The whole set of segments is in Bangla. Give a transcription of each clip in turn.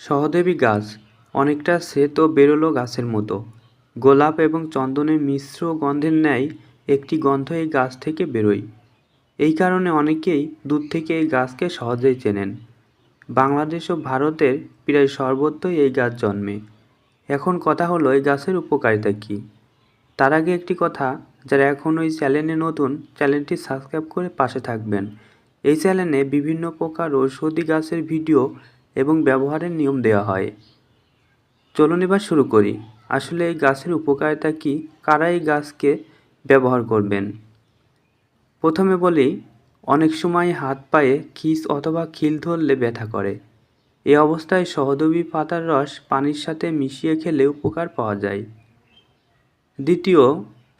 সহদেবী গাছ, অনেকটা শ্বেত বেরোলো গাছের মতো। গোলাপ এবং চন্দনের মিশ্র গন্ধের ন্যায় একটি গন্ধ এই গাছ থেকে বেরোয়। এই কারণে অনেকেই দূর থেকে এই গাছকে সহজেই চেনেন। বাংলাদেশ ও ভারতের প্রায় সর্বত্রই এই গাছ জন্মে। এখন কথা হলো, এই গাছের উপকারিতা কী? তার আগে একটি কথা, যারা এখন ওই চ্যানেলে নতুন, চ্যানেলটি সাবস্ক্রাইব করে পাশে থাকবেন। এই চ্যানেলে বিভিন্ন প্রকার ঔষধি গাছের ভিডিও এবং ব্যবহারের নিয়ম দেওয়া হয়। চলুন এবার শুরু করি। আসলে এই গাছের উপকারিতা কি? কারা এই গাছকে ব্যবহার করবেন? প্রথমে বলি, অনেক সময় হাত পায়ে খিস অথবা খিল ধরলে ব্যথা করে। এই অবস্থায় সহদবী পাতার রস পানির সাথে মিশিয়ে খেলে উপকার পাওয়া যায়। দ্বিতীয়,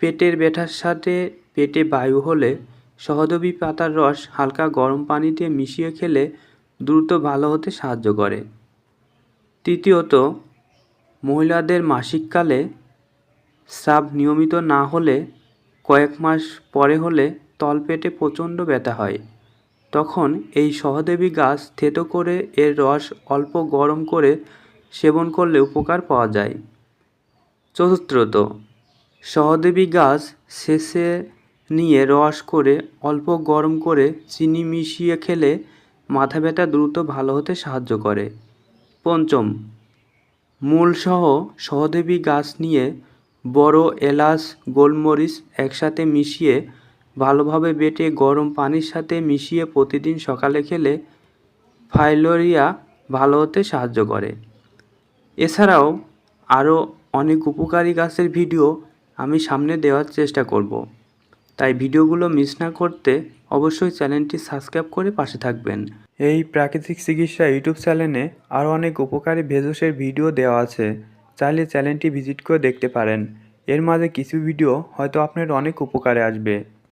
পেটের ব্যথার সাথে পেটে বায়ু হলে সহদবী পাতার রস হালকা গরম পানিতে মিশিয়ে খেলে দ্রুত ভালো হতে সাহায্য করে। তৃতীয়ত, মহিলাদের মাসিককালে স্রাব নিয়মিত না হলে কয়েক মাস পরে হলে তলপেটে প্রচণ্ড ব্যথা হয়। তখন এই সহদেবী গাছ থেতো করে এর রস অল্প গরম করে সেবন করলে উপকার পাওয়া যায়। চতুর্থত, সহদেবী গাছ শেষে নিয়ে রস করে অল্প গরম করে চিনি মিশিয়ে খেলে মাথা ব্যথা দ্রুত ভালো হতে সাহায্য করে। পঞ্চম, মূলসহ সহদেবী গাছ নিয়ে বড় এলাচ, গোলমরিচ একসাথে মিশিয়ে ভালোভাবে বেটে গরম পানির সাথে মিশিয়ে প্রতিদিন সকালে খেলে ফাইলোরিয়া ভালো হতে সাহায্য করে। এছাড়াও আরও অনেক উপকারী গাছের ভিডিও আমি সামনে দেওয়ার চেষ্টা করব। তাই ভিডিওগুলো মিস না করতে অবশ্যই চ্যানেলটি সাবস্ক্রাইব করে পাশে থাকবেন। এই প্রাকৃতিক চিকিৎসা ইউটিউব চ্যানেলে আরও অনেক উপকারী ভেষজের ভিডিও দেওয়া আছে। চাইলে চ্যানেলটি ভিজিট করে দেখতে পারেন। এর মাঝে কিছু ভিডিও হয়তো আপনার অনেক উপকারে আসবে।